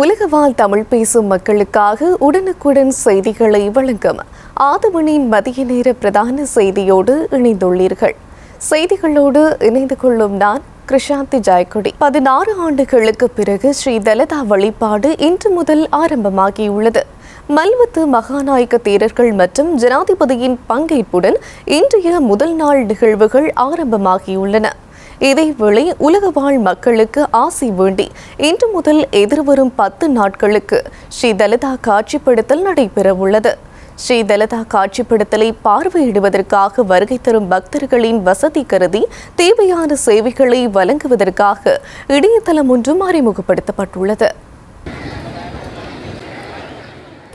உலகவாழ் தமிழ் பேசும் மக்களுக்காக உடனுக்குடன் செய்திகளை வழங்கும் ஆதவனின் மதிய நேர பிரதான செய்தியோடு இணைந்துள்ளீர்கள். செய்திகளோடு இணைந்து கொள்ளும் நான் கிருஷாந்தி ஜாய்குடி பதினாறு ஆண்டுகளுக்கு பிறகு ஸ்ரீ தலதா வழிபாடு இன்று முதல் ஆரம்பமாகியுள்ளது. மல்வத்து மகாநாயக்க தேரர்கள் மற்றும் ஜனாதிபதியின் பங்கேற்புடன் இன்றைய முதல் நாள் நிகழ்வுகள் ஆரம்பமாகியுள்ளன. இதேவேளை உலக வாழ் மக்களுக்கு ஆசை வேண்டி இன்று முதல் எதிர்வரும் பத்து நாட்களுக்கு ஸ்ரீ தலதா காட்சிப்படுத்தல் நடைபெறவுள்ளது. ஸ்ரீ தலதா காட்சிப்படுத்தலை பார்வையிடுவதற்காக வருகை தரும் பக்தர்களின் வசதி கருதி தேவையான சேவைகளை வழங்குவதற்காக இணையதளம் ஒன்றும் அறிமுகப்படுத்தப்பட்டுள்ளது.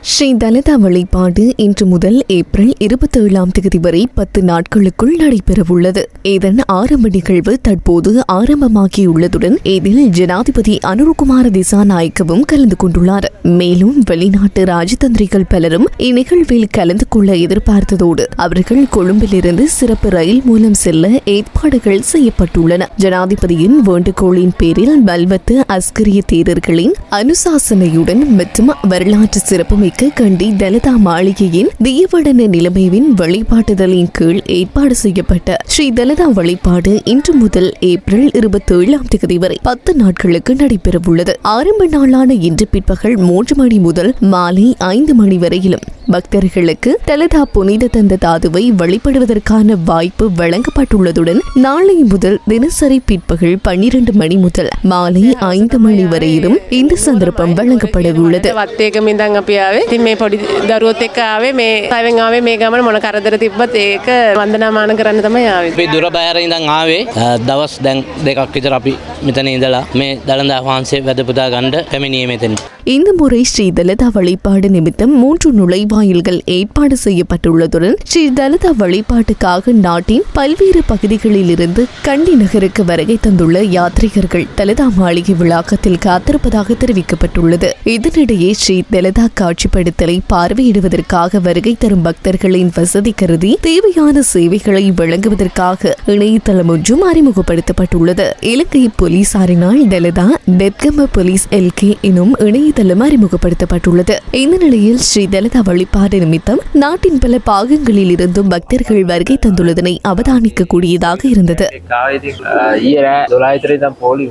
ஸ்ரீ தலிதா வழிபாடு இன்று முதல் ஏப்ரல் இருபத்தி ஏழாம் தேதி வரை பத்து நாட்களுக்குள் நடைபெறவுள்ளது. இதன் ஆரம்ப நிகழ்வு தற்போது ஆரம்பமாகியுள்ளதுடன் இதில் ஜனாதிபதி அனுருகுமார திசாநாயக்கவும் கலந்து கொண்டுள்ளார். மேலும் வெளிநாட்டு ராஜதந்திரிகள் பலரும் இந்நிகழ்வில் கலந்து கொள்ள எதிர்பார்த்ததோடு அவர்கள் கொழும்பிலிருந்து சிறப்பு ரயில் மூலம் செல்ல ஏற்பாடுகள் செய்யப்பட்டுள்ளன. ஜனாதிபதியின் வேண்டுகோளின் பேரில் பல்வத்து அஸ்கரிய தேரர்களின் அனுசாசனையுடன் மற்றும் வரலாற்று சிறப்புமிக்க வழங்க கண்டி தலதா மாளிகையின் தீயவடன நிலைமையின் வழிபாட்டுதலின் கீழ் ஏற்பாடு செய்யப்பட்ட ஸ்ரீ தலதா வழிபாடு இன்று முதல் ஏப்ரல் இருபத்தி ஏழாம் தேதி வரை பத்து நாட்களுக்கு நடைபெறவுள்ளது. ஆரம்ப நாளான இன்று பிற்பகல் மூன்று மணி முதல் மாலை ஐந்து மணி வரையிலும் பக்தர்களுக்கு தலதா புனித தந்த தாதுவை வழிபடுவதற்கான வாய்ப்பு வழங்கப்பட்டுள்ளதுடன் நாளை முதல் தினசரி பிற்பகல் பன்னிரண்டு மணி முதல் மாலை ஐந்து மணி வரையிலும் இந்த சந்தர்ப்பம் வழங்கப்பட உள்ளது ආවේ. ඉතින් මේ පොඩි දරුවොත් එක්ක ආවේ මේ සයිවෙන් ආවේ මේ ගමන මොන කරදර තිබ්බත් ඒක වන්දනාමාන කරන්න තමයි ආවේ. අපි දුර බෑර ඉඳන් ආවේ අ, දවස් දැන් දෙකක් විතර අපි මෙතන ඉඳලා මේ දළදා වහන්සේ වැදපුදා ගණ්ඩ පැමිණිය මෙතෙන්. இந்த முறை ஸ்ரீ தலிதா வழிபாடு நிமித்தம் மூன்று நுழைவாயில்கள் ஏற்பாடு செய்யப்பட்டுள்ளதுடன் ஸ்ரீ தலிதா வழிபாட்டுக்காக நாட்டின் பல்வேறு பகுதிகளிலிருந்து கண்டி நகருக்கு வருகை தந்துள்ள யாத்ரீகர்கள் தலிதா மாளிகை விழாக்கத்தில் காத்திருப்பதாக தெரிவிக்கப்பட்டுள்ளது இதனிடையே ஸ்ரீ தலிதா காட்சிப்படுத்தலை பார்வையிடுவதற்காக வருகை தரும் பக்தர்களின் வசதி கருதி தேவையான சேவைகளை வழங்குவதற்காக இணையதளம் ஒன்றும் அறிமுகப்படுத்தப்பட்டுள்ளது இலங்கை போலீசாரினால் டெலதா டெப்கம போலீஸ் எல்கே எனும் இணையதளம் அறிமுகப்படுத்தப்பட்டுள்ளது இந்த நிலையில் ஸ்ரீ தலதா வழிபாடு நிமித்தம் நாட்டின் பல பாகங்களில் இருந்தும் பக்தர்கள் வருகை தந்துள்ளதனை அவதானிக்க கூடியதாக இருந்தது தொள்ளாயிரத்தி போலி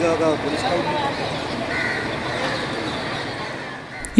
দেওয়া পুলিশ।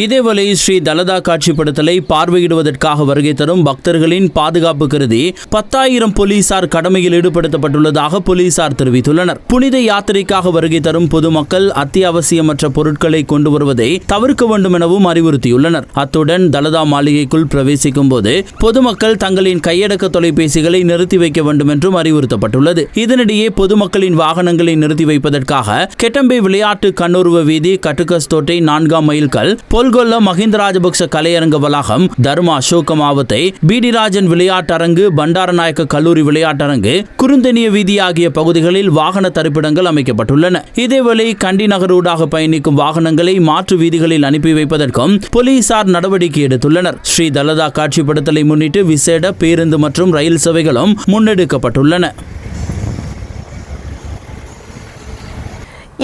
இதேவேளை ஸ்ரீ தலதா காட்சிப்படுத்தலை பார்வையிடுவதற்காக வருகை தரும் பக்தர்களின் பாதுகாப்பு கருதி பத்தாயிரம் போலீசார் கடமையில் ஈடுபடுத்தப்பட்டுள்ளதாக போலீசார் தெரிவித்துள்ளனர். புனித யாத்திரைக்காக வருகை தரும் பொதுமக்கள் அத்தியாவசியமற்ற பொருட்களை கொண்டு வருவதை தவிர்க்க வேண்டும் எனவும் அறிவுறுத்தியுள்ளனர். அத்துடன் தலதா மாளிகைக்குள் பிரவேசிக்கும் போது பொதுமக்கள் தங்களின் கையடக்க தொலைபேசிகளை நிறுத்தி வைக்க வேண்டும் என்றும் அறிவுறுத்தப்பட்டுள்ளது. இதனிடையே பொதுமக்களின் வாகனங்களை நிறுத்தி வைப்பதற்காக கெட்டம்பே விளையாட்டு கண்ணூர்வ வீதி கட்டுக்கஸ்தோட்டை நான்காம் மைல்கள் பொல் பொல்கொல்ல மஹிந்த ராஜபக்ச கலையரங்க வளாகம் தர்மா அசோக மாவத்தை பிடி ராஜன் விளையாட்டரங்கு பண்டாரநாயக்க கல்லூரி விளையாட்டரங்கு குறுந்தெனிய வீதி ஆகிய பகுதிகளில் வாகன தரிப்பிடங்கள் அமைக்கப்பட்டுள்ளன. இதேவேளை கண்டி நகரூடாக பயணிக்கும் வாகனங்களை மாற்று வீதிகளில் அனுப்பி வைப்பதற்கும் போலீசார் நடவடிக்கை எடுத்துள்ளனர். ஸ்ரீ தலதா காட்சிப்படுத்தலை முன்னிட்டு விசேட பேருந்து மற்றும் ரயில் சேவைகளும் முன்னெடுக்கப்பட்டுள்ளன.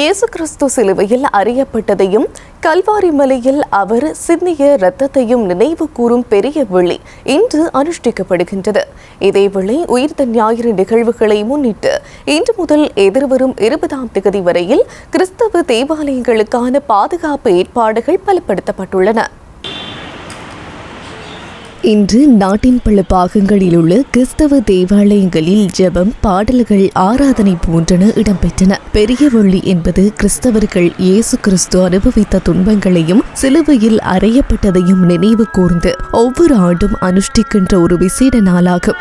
இயேசு கிறிஸ்து சிலுவையில் அறியப்பட்டதையும் கல்வாரி மலையில் அவர் சிந்திய இரத்தத்தையும் நினைவு கூறும் பெரிய விழி இன்று அனுஷ்டிக்கப்படுகின்றது. இதேவேளை உயிர்த்த ஞாயிறு நிகழ்வுகளை முன்னிட்டு இன்று முதல் எதிர்வரும் இருபதாம் தேதி வரையில் கிறிஸ்தவ தேவாலயங்களுக்கான பாதுகாப்பு ஏற்பாடுகள் பலப்படுத்தப்பட்டுள்ளன. இன்று நாட்டின் பல பாகங்களில் உள்ள கிறிஸ்தவ தேவாலயங்களில் ஜெபம் பாடல்கள் ஆராதனை போன்றன இடம்பெற்றன. பெரிய வள்ளி என்பது கிறிஸ்தவர்கள் இயேசு கிறிஸ்து அனுபவித்த துன்பங்களையும் சிலுவையில் அறையப்பட்டதையும் நினைவு கூர்ந்து ஒவ்வொரு ஆண்டும் அனுஷ்டிக்கின்ற ஒரு விசேட நாளாகும்.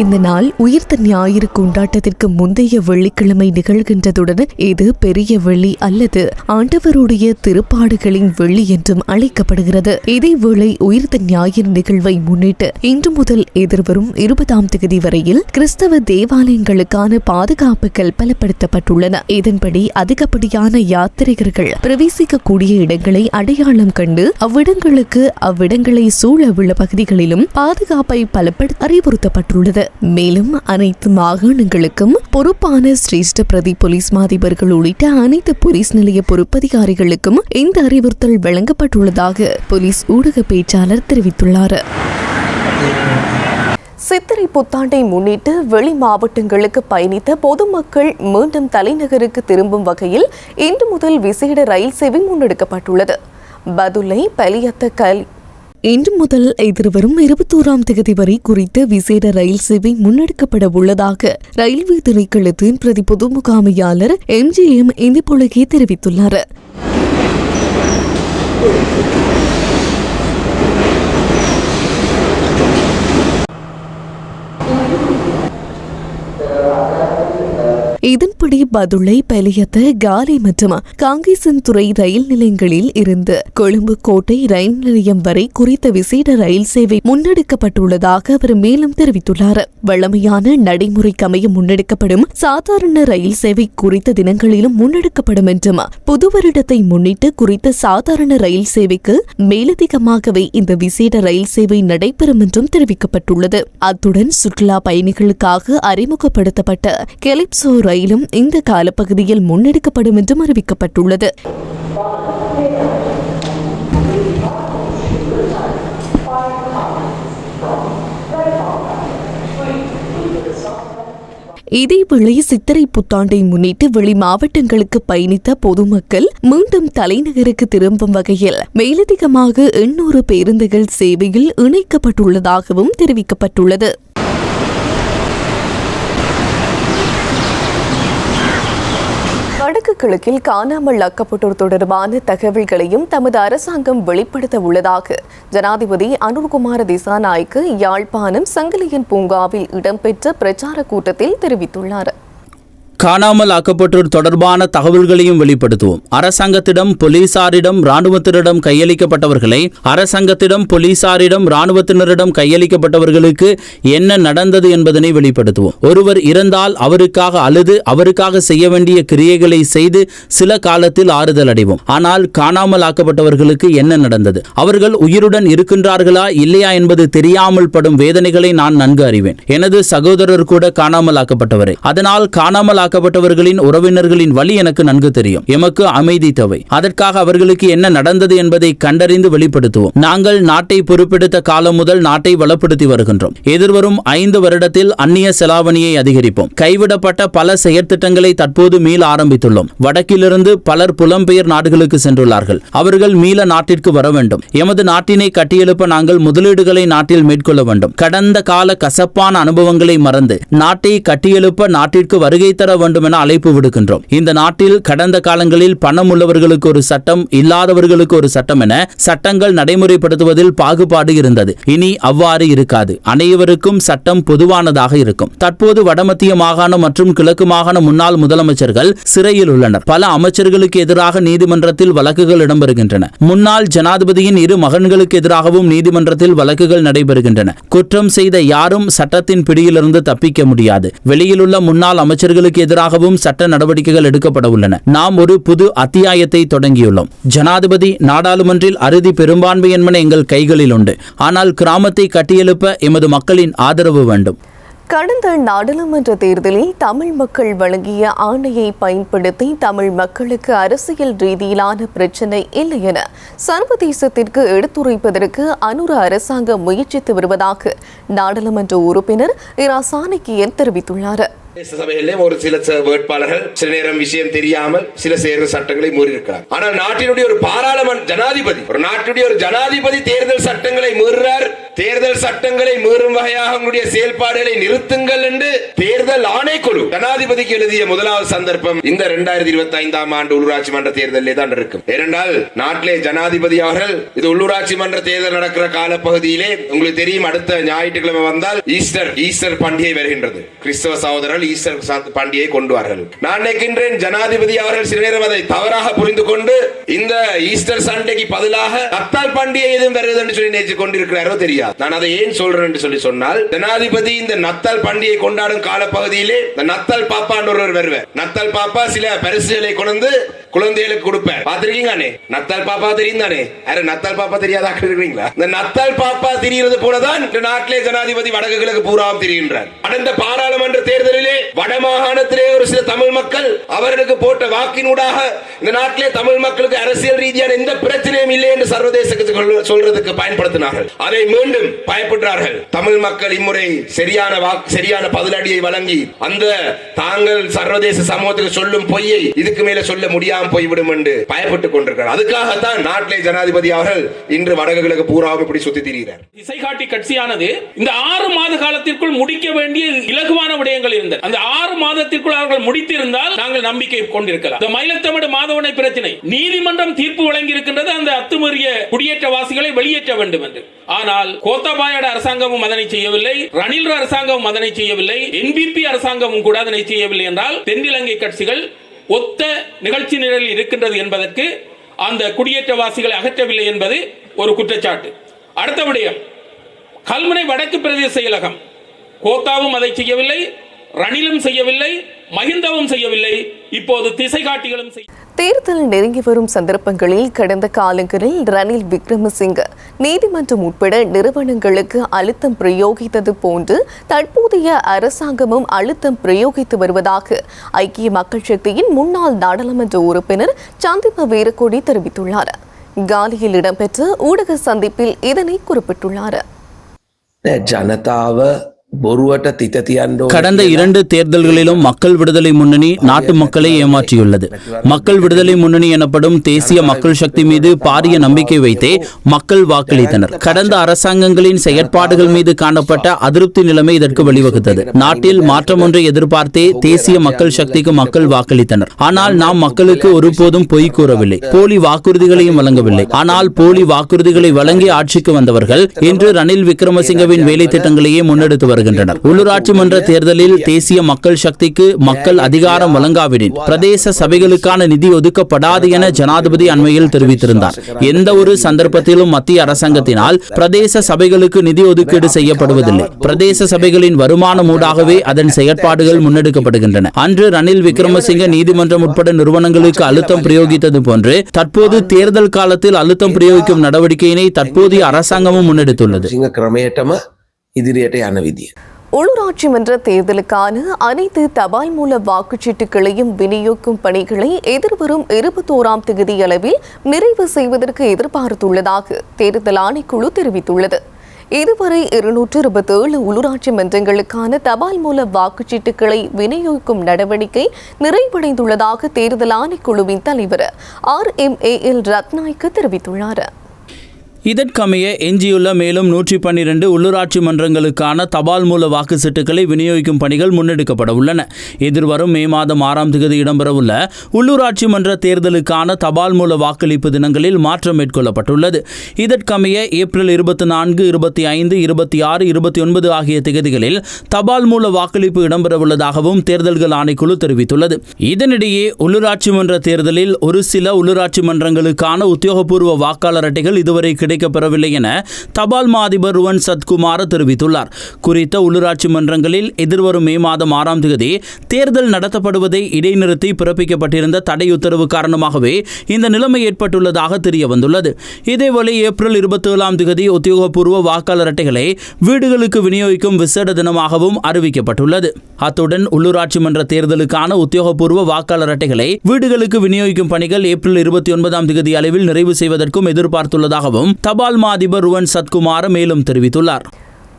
இந்த நாள் உயிர்த்த ஞாயிறு கொண்டாட்டத்திற்கு முந்தைய வெள்ளிக்கிழமை நிகழ்கின்றதுடன் இது பெரிய வெள்ளி அல்லது ஆண்டவருடைய திருப்பாடுகளின் வெள்ளி என்றும் அழைக்கப்படுகிறது. இதேவேளை உயிர்த்த ஞாயிறு நிகழ்வை முன்னிட்டு இன்று முதல் எதிர்வரும் இருபதாம் தேதி வரையில் கிறிஸ்தவ தேவாலயங்களுக்கான பாதுகாப்புகள் பலப்படுத்தப்பட்டுள்ளன. இதன்படி அதிகப்படியான யாத்திரிகர்கள் பிரவேசிக்கக்கூடிய இடங்களை அடையாளம் கண்டு அவ்விடங்களுக்கு அவ்விடங்களை சூழ உள்ள பகுதிகளிலும் பாதுகாப்பை பலப்படுத்த அறிவுறுத்தப்பட்டுள்ளது. மேலும் அனைத்து மாகாணங்களுக்கும் பொறுப்பான சிரேஷ்ட பிரதி போலீஸ் மாதிபர்கள் உள்ளிட்ட அனைத்து போலீஸ் நிலைய பொறுப்பதிகாரிகளுக்கும் இந்த அறிவுறுத்தல் வழங்கப்பட்டுள்ளதாக போலீஸ் ஊடக பேச்சாளர் தெரிவித்துள்ளார். சித்திரை புத்தாண்டை முன்னிட்டு வெளி மாவட்டங்களுக்கு பயணித்த பொதுமக்கள் மீண்டும் தலைநகருக்கு திரும்பும் வகையில் இன்று முதல் விசேட ரயில் சேவை முன்னெடுக்கப்பட்டுள்ளது. பதுளை பலியத்த கல் இன்று முதல் எதிர்வரும் இருபத்தோராம் தேதி வரை குறித்த விசேட ரயில் சேவை முன்னெடுக்கப்பட உள்ளதாக ரயில்வே திணைக்களத்தின் பிரதி பொது முகாமையாளர் எம்ஜிஎம் இந்திப்பொழுகே தெரிவித்துள்ளார். இதன்படி பதுளை பலியத்த காலி மற்றும் காங்கேசன்துறை ரயில் நிலையங்களில் இருந்து கொழும்பு கோட்டை ரயில் நிலையம் வரை குறித்த விசேட ரயில் சேவை முன்னெடுக்கப்பட்டுள்ளதாக அவர் மேலும் தெரிவித்துள்ளார். வழமையான நடைமுறைக்கமைய முன்னெடுக்கப்படும் சாதாரண ரயில் சேவை குறித்த தினங்களிலும் முன்னெடுக்கப்படும் என்றும் புது வருடத்தை முன்னிட்டு குறித்த சாதாரண ரயில் சேவைக்கு மேலதிகமாகவே இந்த விசேட ரயில் சேவை நடைபெறும் என்றும் தெரிவிக்கப்பட்டுள்ளது. அத்துடன் சுற்றுலா பயணிகளுக்காக அறிமுகப்படுத்தப்பட்ட கெலிப்சோ ரயிலும் இந்த காலப்பகுதியில் முன்னெடுக்கப்படும் என்றும் அறிவிக்கப்பட்டுள்ளது. இதேவேளை சித்திரை புத்தாண்டை முன்னிட்டு வெளி மாவட்டங்களுக்கு பயணித்த பொதுமக்கள் மீண்டும் தலைநகருக்கு திரும்பும் வகையில் மேலதிகமாக எண்ணூறு பேருந்துகள் சேவையில் இணைக்கப்பட்டுள்ளதாகவும் தெரிவிக்கப்பட்டுள்ளது. வடக்கு காணாமல் ஆக்கப்பட்டோர் தொடர்பான தகவல்களையும் தமது அரசாங்கம் வெளிப்படுத்த உள்ளதாக ஜனாதிபதி அனுர்குமார திசாநாய்க்கு யாழ்ப்பாணம் சங்கிலியன் பூங்காவில் இடம்பெற்ற பிரச்சார கூட்டத்தில் தெரிவித்துள்ளார். காணாமல் ஆக்கப்பட்டோர் தொடர்பான தகவல்களையும் வெளிப்படுத்துவோம். அரசாங்கத்திடம் போலீசாரிடம் ராணுவத்தினரிடம் கையளிக்கப்பட்டவர்களை அரசாங்கத்திடம் போலீசாரிடம் ராணுவத்தினரிடம் கையளிக்கப்பட்டவர்களுக்கு என்ன நடந்தது என்பதனை வெளிப்படுத்துவோம். ஒருவர் இறந்தால் அவருக்காக அழுது அவருக்காக செய்ய வேண்டிய கிரியைகளை செய்து சில காலத்தில் ஆறுதல் அடைவோம். ஆனால் காணாமல் ஆக்கப்பட்டவர்களுக்கு என்ன நடந்தது? அவர்கள் உயிருடன் இருக்கின்றார்களா இல்லையா என்பது தெரியாமல் படும் வேதனைகளை நான் நன்கு அறிவேன். எனது சகோதரர் கூட காணாமல் ஆக்கப்பட்டவரே அதனால் காணாமல் ஆக்கப்பட்டவர்களின் உறவினர்களின் வழி எனக்கு நன்கு தெரியும். எமக்கு அமைதி தேவை. அதற்காக அவர்களுக்கு என்ன நடந்தது என்பதை கண்டறிந்து வெளிப்படுத்துவோம். நாங்கள் நாட்டை பொறுப்பெடுத்த காலம் முதல் நாட்டை வளப்படுத்தி வருகின்றோம். எதிர்வரும் ஐந்து வருடத்தில் அந்நிய செலாவணியை அதிகரிப்போம். கைவிடப்பட்ட பல செயற்திட்டங்களை தற்போது மீள ஆரம்பித்துள்ளோம். வடக்கிலிருந்து பலர் புலம்பெயர் நாடுகளுக்கு சென்றுள்ளார்கள். அவர்கள் மீள நாட்டிற்கு வர வேண்டும். எமது நாட்டினை கட்டியெழுப்ப நாங்கள் முதலீடுகளை நாட்டில் மேற்கொள்ள வேண்டும். கடந்த கால கசப்பான அனுபவங்களை மறந்து நாட்டை கட்டியெழுப்ப நாட்டிற்கு வருகை தர வேண்டும் என அழைப்பு விடுக்கின்றோம். இந்த நாட்டில் கடந்த காலங்களில் பணம் உள்ளவர்களுக்கு ஒரு சட்டம் இல்லாதவர்களுக்கு ஒரு சட்டம் என சட்டங்கள் நடைமுறைப்படுத்துவதில் பாகுபாடு இருந்தது. இனி அவ்வாறு இருக்காது. அனைவருக்கும் சட்டம் பொதுவானதாக இருக்கும். தற்போது வடமத்திய மாகாணம் மற்றும் கிழக்கு மாகாண முன்னாள் முதலமைச்சர்கள் சிறையில் உள்ளனர். பல அமைச்சர்களுக்கு எதிராக நீதிமன்றத்தில் வழக்குகள் இடம்பெறுகின்றன. முன்னாள் ஜனாதிபதியின் இரு மகன்களுக்கு எதிராகவும் நீதிமன்றத்தில் வழக்குகள் நடைபெறுகின்றன. குற்றம் செய்த யாரும் சட்டத்தின் பிடியிலிருந்து தப்பிக்க முடியாது. வெளியிலுள்ள முன்னாள் அமைச்சர்களுக்கு எதிராகவும் சட்ட நடவடிக்கைகள் எடுக்கப்பட உள்ளன. நாம் ஒரு புது அத்தியாயத்தை தொடங்கியுள்ளோம். ஜனாதிபதி நாடாளுமன்றில் அறுதி பெரும்பான்மை என்பன எங்கள் கைகளில் உண்டு. ஆனால் கிராமத்தை கட்டியெழுப்ப எமது மக்களின் ஆதரவு வேண்டும். கடந்த நாடாளுமன்ற தேர்தலில் தமிழ் மக்கள் வழங்கிய ஆணையை பயன்படுத்தி தமிழ் மக்களுக்கு அரசியல் ரீதியிலான பிரச்சினை இல்லை என சர்வதேசத்திற்கு எடுத்துரைப்பதற்கு அனுர அரசாங்கம் முயற்சித்து வருவதாக நாடாளுமன்ற உறுப்பினர் இரா சாணக்கியன் தெரிவித்துள்ளார். சபைகளிலும் ஒரு சில வேட்பாளர்கள் சில நேரம் விஷயம் தெரியாமல் சில சேர்ந்த சட்டங்களை மீறியிருக்கிறார். ஆனால் நாட்டினுடைய ஒரு பாராளுமன்ற ஜனாதிபதி ஒரு நாட்டுடைய ஒரு ஜனாதிபதி தேர்தல் சட்டங்களை மீறுறார். தேர்தல் சட்டங்களை மீறும் வகையாக உங்களுடைய செயல்பாடுகளை நிறுத்துங்கள் என்று தேர்தல் ஆணைக்குழு ஜனாதிபதிக்கு எழுதிய முதலாவது சந்தர்ப்பம் இந்த இரண்டாயிரத்தி இருபத்தி ஐந்தாம் ஆண்டு உள்ளூராட்சி மன்ற தேர்தலே தான் இருக்கும். ஏனென்றால் நாட்டிலே ஜனாதிபதி அவர்கள் இது உள்ளூராட்சி மன்ற தேர்தல் நடக்கிற காலப்பகுதியிலே உங்களுக்கு தெரியும் அடுத்த ஞாயிற்றுக்கிழமை வந்தால் ஈஸ்டர் ஈஸ்டர் பண்டிகை வருகின்றது. கிறிஸ்தவ சகோதரர்கள் ஈஸ்டர் பாண்டியை கொண்டு வார்கள். நான் நினைக்கின்றேன் ஜனாதிபதி அவர்கள் சில நேரம் அதை தவறாக புரிந்து கொண்டு இந்த ஈஸ்டர் சண்டைக்கு பதிலாக நத்தால் பாண்டியை எதுவும் வருது என்று சொல்லி நினைச்சு கொண்டிருக்கிறாரோ தெரியாது. நான் அதை ஏன் சொல்றேன் என்று சொல்லி சொன்னால் ஜனாதிபதி இந்த நத்தால் பாண்டியை கொண்டாடும் காலப்பகுதியிலே இந்த நத்தால் பாப்பான்னு ஒருவர் வருவார். நத்தால் பாப்பா சில பரிசுகளை கொண்டு குழந்தைகளுக்கு கொடுப்பார். பாத்திருக்கீங்க நத்தால் பாப்பா தெரியும் தானே அரே நத்தால் பாப்பா தெரியாதா இருக்கிறீங்களா? இந்த நத்தால் பாப்பா தெரிகிறது போலதான் இந்த நாட்டிலே ஜனாதிபதி வடக்கு கிழக்கு பூராவும் தெரிகின்றார். கடந்த பாராளுமன்ற தேர்தலிலே வடமாகாணத்திலே ஒரு சில தமிழ் மக்கள் அவர்களுக்கு போட்ட வாக்கினூடாக இந்த நாட்டிலே தமிழ் மக்களுக்கு அரசியல் ரீதியான எந்த பிரச்சனையும் இல்லை என்று சர்வதேச சொல்றதுக்கு பயன்படுத்தினார்கள். அதை மீண்டும் பயப்படுறார்கள் தமிழ் மக்கள் இம்முறை சரியான வாக்கு சரியான பதிலடியை வழங்கி அந்த தாங்கள் சர்வதேச சமூகத்துக்கு சொல்லும் பொய்யை இதுக்கு மேல சொல்ல முடியாம போய்விடும் என்று பயப்பட்டுக் கொண்டிருக்கிறார் அதுக்காகத்தான் நாட்டிலே ஜனாதிபதி அவர்கள் இன்று வடக்கு பூராவும் இப்படி சுத்தி திரிகிறார். திசைகாட்டி கட்சியானது இந்த ஆறு மாத காலத்திற்குள் முடிக்க வேண்டிய இலகுவான விடயங்கள் இருந்தது அந்த ஆறு மாதத்திற்குள் அவர்கள் முடித்திருந்தால் நாங்கள் நம்பிக்கை கொண்டிருக்கலாம். இந்த மயிலத்தமிடு மாதவனை பிரச்சனை. நீதிமன்றம் தீர்ப்பு வழங்கி இருக்கின்றது அந்த அத்துமீறிய குடியேற்றவாசிகளை வெளியேற்ற வேண்டும் என்று ஆனால் கோத்தபாயோட அரசாங்கமும் அதனை செய்யவில்லை. ரணில் அரசாங்கமும் அதனை செய்யவில்லை. என்பிபி அரசாங்கமும் கூட அதனை செய்யவில்லை என்றால் தென்னிலங்கை கட்சிகள் ஒத்த நிகழ்ச்சி நிரலில் இருக்கின்றது என்பதற்கு அந்த குடியேற்றவாசிகளை அகற்றவில்லை என்பது ஒரு குற்றச்சாட்டு. அடுத்த விடயம். கல்முனை வடக்கு பிரதேச செயலகம். கோத்தாவும் அதை செய்யவில்லை. ரணிலும் செய்யவில்லை மஹிந்தவும் செய்யவில்லை. இப்போது திசை காட்டிகளும் செய்ய தேர்தல் நெருங்கி வரும் சந்தர்ப்பங்களில் கடந்த காலங்களில் ரணில் விக்ரமசிங்க நீதிமன்றம் உட்பட நிறுவனங்களுக்கு அழுத்தம் பிரயோகித்தது போன்று தற்போதைய அரசாங்கமும் அழுத்தம் பிரயோகித்து வருவதாக ஐக்கிய மக்கள் சக்தியின் முன்னாள் நாடாளுமன்ற உறுப்பினர் சந்திம வீரக்கொடி தெரிவித்துள்ளார். காலியில் இடம்பெற்ற ஊடக சந்திப்பில் இதனை குறிப்பிட்டுள்ளார். නෑ கடந்த இரண்டு தேர்தல்களிலும் மக்கள் விடுதலை முன்னணி நாட்டு மக்களை ஏமாற்றியுள்ளது. மக்கள் விடுதலை முன்னணி எனப்படும் தேசிய மக்கள் சக்தி மீது பாரிய நம்பிக்கை வைத்தே மக்கள் வாக்களித்தனர். கடந்த அரசாங்கங்களின் செயற்பாடுகள் மீது காணப்பட்ட அதிருப்தி நிலைமை இதற்கு வழிவகுத்தது. நாட்டில் மாற்றம் ஒன்றை எதிர்பார்த்தே தேசிய மக்கள் சக்திக்கு மக்கள் வாக்களித்தனர். ஆனால் நாம் மக்களுக்கு ஒருபோதும் பொய் கூறவில்லை. போலி வாக்குறுதிகளையும் வழங்கவில்லை. ஆனால் போலி வாக்குறுதிகளை வழங்கி ஆட்சிக்கு வந்தவர்கள் இன்று ரணில் விக்ரமசிங்கவின் வேலை திட்டங்களையே முன்னெடுத்து வருகின்றனர் உள்ளூராட்சி மன்ற தேர்தலில் தேசிய மக்கள் சக்திக்கு மக்கள் அதிகாரம் வழங்காவிடின் பிரதேச சபைகளுக்கான நிதி ஒதுக்கப்படாது என ஜனாதிபதி அண்மையில் தெரிவித்திருந்தார். எந்த ஒரு சந்தர்ப்பத்திலும் மத்திய அரசாங்கத்தினால் பிரதேச சபைகளுக்கு நிதி ஒதுக்கீடு செய்யப்படுவதில்லை. பிரதேச சபைகளின் வருமானம் ஊடாகவே அதன் செயற்பாடுகள் முன்னெடுக்கப்படுகின்றன. அன்று ரணில் விக்ரமசிங்க நீதிமன்றம் உட்பட நிறுவனங்களுக்கு அழுத்தம் பிரயோகித்தது போன்று தற்போது தேர்தல் காலத்தில் அழுத்தம் பிரயோகிக்கும் நடவடிக்கையினை தற்போதைய அரசாங்கமும் முன்னெடுத்துள்ளது. ඉදිරියට යන විදිිය. உள்ளூராட்சி மன்ற தேர்தலுக்கான அனைத்து தபால் மூல வாக்குச்சீட்டுகளையும் விநியோகிக்கும் பணிகளை எதிர்வரும் இருபத்தோராம் தேதி அளவில் நிறைவு செய்வதற்கு எதிர்பார்த்துள்ளதாக தேர்தல் ஆணைக்குழு தெரிவித்துள்ளது இதுவரை இருநூற்று இருபத்தேழு உள்ளூராட்சி மன்றங்களுக்கான தபால் மூல வாக்குச்சீட்டுகளை விநியோகிக்கும் நடவடிக்கை நிறைவடைந்துள்ளதாக தேர்தல் ஆணைக்குழுவின் தலைவர் R M A L Ratnayake தெரிவித்துள்ளார் இதற்கமைய எஞ்சியுள்ள மேலும் நூற்றி பன்னிரண்டு உள்ளூராட்சி மன்றங்களுக்கான தபால் மூல வாக்கு சீட்டுகளை விநியோகிக்கும் பணிகள் முன்னெடுக்கப்பட உள்ளன. எதிர்வரும் மே மாதம் ஆறாம் தேதி இடம்பெறவுள்ள உள்ளூராட்சி மன்ற தேர்தலுக்கான தபால் மூல வாக்களிப்பு தினங்களில் மாற்றம் மேற்கொள்ளப்பட்டுள்ளது. இதற்கமைய ஏப்ரல் இருபத்தி நான்கு இருபத்தி ஐந்து இருபத்தி ஆறு இருபத்தி ஒன்பது ஆகிய திகதிகளில் தபால் மூல வாக்களிப்பு இடம்பெறவுள்ளதாகவும் தேர்தல்கள் ஆணைக்குழு தெரிவித்துள்ளது. இதனிடையே உள்ளூராட்சி மன்ற தேர்தலில் ஒரு சில உள்ளூராட்சி மன்றங்களுக்கான உத்தியோகபூர்வ வாக்காளர் அட்டைகள் இதுவரை கிடைக்கப்பெறவில்லை என தபால் மா அதிபர் ருவன் சத்குமார் தெரிவித்துள்ளார். குறித்த உள்ளூராட்சி மன்றங்களில் எதிர்வரும் மே மாதம் ஆறாம் தேதி தேர்தல் நடத்தப்படுவதை இடைநிறுத்தி பிறப்பிக்கப்பட்டிருந்த தடை உத்தரவு காரணமாகவே இந்த நிலைமை ஏற்பட்டுள்ளதாக தெரிய வந்துள்ளது இதேவேளை ஏப்ரல் இருபத்தி ஏழாம் தேதி உத்தியோகபூர்வ வாக்காளர் அட்டைகளை வீடுகளுக்கு விநியோகிக்கும் விசேட தினமாகவும் அறிவிக்கப்பட்டுள்ளது. அத்துடன் உள்ளூராட்சி மன்ற தேர்தலுக்கான உத்தியோகபூர்வ வாக்காளர் அட்டைகளை வீடுகளுக்கு விநியோகிக்கும் பணிகள் ஏப்ரல் இருபத்தி ஒன்பதாம் தேதி அளவில் நிறைவு செய்வதற்கும் எதிர்பார்த்துள்ளதாகவும் தபால் மாதிபர் ருவன் சத்குமார் மேலும் தெரிவித்துள்ளார்.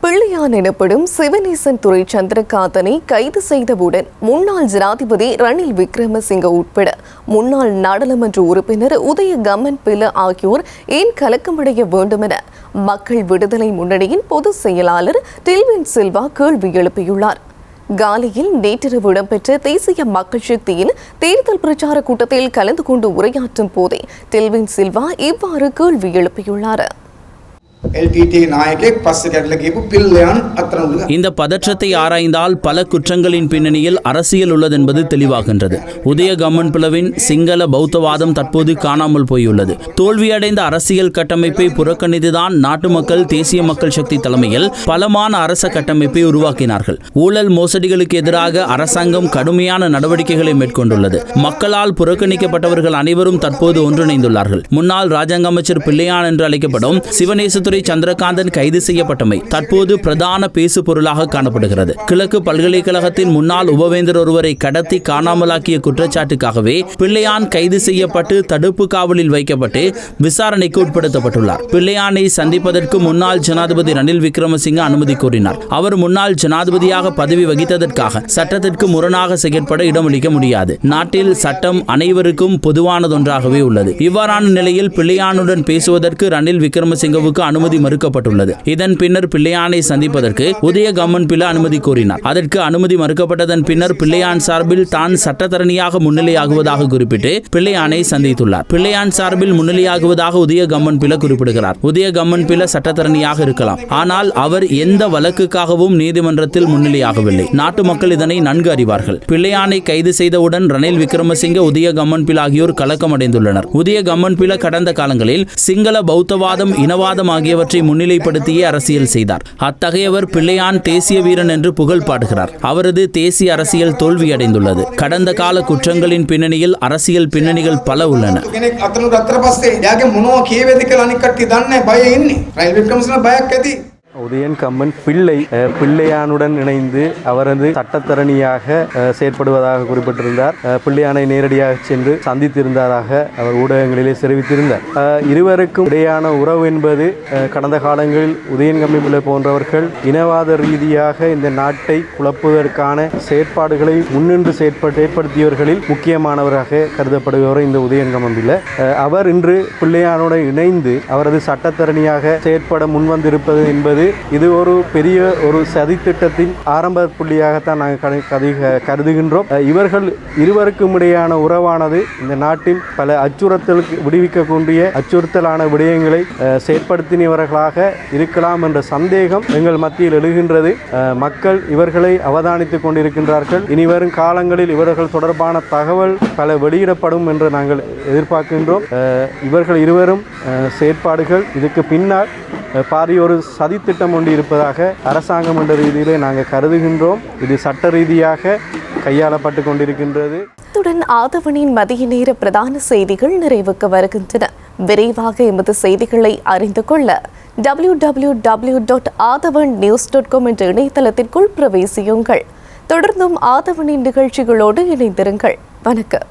பிள்ளையான் எனப்படும் சிவநேசன் துறை சந்திரகாந்தனை கைது செய்தவுடன் முன்னாள் ஜனாதிபதி ரணில் விக்ரமசிங்க உட்பட முன்னாள் நாடாளுமன்ற உறுப்பினர் உதய கம்மன் பில ஆகியோர் ஏன் கலக்கமடைய வேண்டுமென மக்கள் விடுதலை முன்னணியின் பொதுச் செயலாளர் டில்வின் சில்வா கேள்வி எழுப்பியுள்ளார். காலியில் நேற்றிரவு இடம்பெற்ற தேசிய மக்கள் சக்தியின் தேர்தல் பிரச்சார கூட்டத்தில் கலந்து கொண்டு உரையாற்றும் போதே டெல்வின் சில்வா இவ்வாறு கேள்வி எழுப்பியுள்ளார். இந்த பதற்றத்தை ஆராய்ந்தால் பல குற்றங்களின் பின்னணியில் அரசியல் உள்ளதென்பது தெளிவாகின்றது. உதய கம்மன் பிளவின் சிங்கள பௌத்தவாதம் தற்போது காணாமல் போயுள்ளது. தோல்வியடைந்த அரசியல் கட்டமைப்பை புறக்கணித்துதான் நாட்டு மக்கள் தேசிய மக்கள் சக்தி தலைமையில் பலமான அரச கட்டமைப்பை உருவாக்கினார்கள். ஊழல் மோசடிகளுக்கு எதிராக அரசாங்கம் கடுமையான நடவடிக்கைகளை மேற்கொண்டுள்ளது. மக்களால் புறக்கணிக்கப்பட்டவர்கள் அனைவரும் தற்போது ஒன்றிணைந்துள்ளார்கள். முன்னாள் ராஜாங்க அமைச்சர் பிள்ளையான் என்று அழைக்கப்படும் சிவநேசத்து சிவநேசத்துறை சந்திரகாந்தன் கைது செய்யப்பட்டமை தற்போது பிரதான பேசு பொருளாக காணப்படுகிறது. கிழக்கு பல்கலைக்கழகத்தின் முன்னாள் உபவேந்தர் ஒருவரை கடத்தி காணாமலாக்கிய குற்றச்சாட்டுக்காகவே பிள்ளையான் கைது செய்யப்பட்டு தடுப்பு காவலில் வைக்கப்பட்டு விசாரணைக்கு உட்படுத்தப்பட்டுள்ளார். பிள்ளையானை சந்திப்பதற்கு முன்னாள் ஜனாதிபதி ரணில் விக்ரமசிங்க அனுமதி கோரினார். அவர் முன்னாள் ஜனாதிபதியாக பதவி வகித்ததற்காக சட்டத்திற்கு முரணாக செயற்பட இடமளிக்க முடியாது. நாட்டில் சட்டம் அனைவருக்கும் பொதுவானதொன்றாகவே உள்ளது. இவ்வாறான நிலையில் பிள்ளையானுடன் பேசுவதற்கு ரணில் விக்ரமசிங்கவுக்கு அனுமதி அனுமதி மறுக்கப்பட்டுள்ளது. இதன் பின்னர் பிள்ளையானை சந்திப்பதற்கு உதய கம்மன் பிள்ளை அனுமதி கோரினார். அதற்கு அனுமதி மறுக்கப்பட்டதன் பின்னர் பிள்ளையான் சார்பில் தான் சட்டத்தரணியாக முன்னிலையாகுவதாக குறிப்பிட்டு பிள்ளையானை சந்தித்துள்ளார். பிள்ளையான் சார்பில் முன்னிலையாகுவதாக உதய கம்மன் பிள்ளை குறிப்பிடுகிறார். உதய கம்மன் பிள்ளை சட்டத்தரணியாக இருக்கலாம். ஆனால் அவர் எந்த வழக்குக்காகவும் நீதிமன்றத்தில் முன்னிலையாகவில்லை. நாட்டு மக்கள் இதனை நன்கு அறிவார்கள். பிள்ளையானை கைது செய்தவுடன் ரணில் விக்ரமசிங்க உதய கம்மன் பில ஆகியோர் கலக்கமடைந்துள்ளனர். உதய கம்மன் பில கடந்த காலங்களில் சிங்கள பௌத்தவாதம் இனவாதம் ஆகிய ஆகியவற்றை முன்னிலைப்படுத்தியே அரசியல் செய்தார் அத்தகையவர் பிள்ளையான் தேசிய வீரன் என்று புகழ் பாடுகிறார் அவரது தேசிய அரசியல் தோல்வியடைந்துள்ளது கடந்த கால குற்றங்களின் பின்னணியில் அரசியல் பின்னணிகள் பல உள்ளன කෙනෙක් අතනු රත්තර පස්සේ යාගේ මොනව කියවෙද කියලා අනික් කට්ටිය දන්නේ නැහැ. බය ඉන්නේ රයිල් වික්‍රමසිංහ බයක් ඇති உதயன் கம்மன் பிள்ளை பிள்ளையானுடன் இணைந்து அவரது சட்டத்தரணியாக செயற்படுவதாக குறிப்பிட்டிருந்தார். பிள்ளையானை நேரடியாக சென்று சந்தித்திருந்ததாக அவர் ஊடகங்களிலே தெரிவித்திருந்தார். இருவருக்கும் இடையான உறவு என்பது கடந்த காலங்களில் உதயன் கம்மி பிள்ளை போன்றவர்கள் இனவாத ரீதியாக இந்த நாட்டை குழப்புவதற்கான செயற்பாடுகளை முன்னின்று செயற்ப ஏற்படுத்தியவர்களில் முக்கியமானவராக கருதப்படுபவர் இந்த உதயன் கம்மன் பிள்ளை. அவர் இன்று பிள்ளையானுடன் இணைந்து அவரது சட்டத்தரணியாக செயற்பட முன்வந்திருப்பது என்பது இது ஒரு பெரிய ஒரு சதித்திட்டத்தின் ஆரம்ப புள்ளியாகத்தான் நாங்கள் கதை கருதுகின்றோம். இவர்கள் இருவருக்கும் இடையான உறவானது இந்த நாட்டின் பல அச்சுறுத்தலுக்கு விடுவிக்கக்கூடிய அச்சுறுத்தலான விடயங்களை செயற்படுத்தினவர்களாக இருக்கலாம் என்ற சந்தேகம் எங்கள் மத்தியில் எழுகின்றது. மக்கள் இவர்களை அவதானித்துக் கொண்டிருக்கின்றார்கள். இனிவரும் காலங்களில் இவர்கள் தொடர்பான தகவல் பல வெளியிடப்படும் என்று நாங்கள் எதிர்பார்க்கின்றோம். இவர்கள் இருவரும் செயற்பாடுகள். இதுக்கு பின்னால் பாரி பாரிய ஒரு சதித்திட்டம் ஒன்று இருப்பதாக அரசாங்கம் என்ற ரீதியிலே நாங்கள் கருதுகின்றோம். இது சட்ட ரீதியாக கையாளப்பட்டு கொண்டிருக்கின்றது. இத்துடன் ஆதவனின் மதிய நேர பிரதான செய்திகள் நிறைவுக்கு வருகின்றன. விரைவாக எமது செய்திகளை அறிந்து கொள்ள W W W dot Athavan news dot com என்ற இணையதளத்திற்குள் பிரவேசியுங்கள். தொடர்ந்தும் ஆதவனின் நிகழ்ச்சிகளோடு இணைந்திருங்கள். வணக்கம்.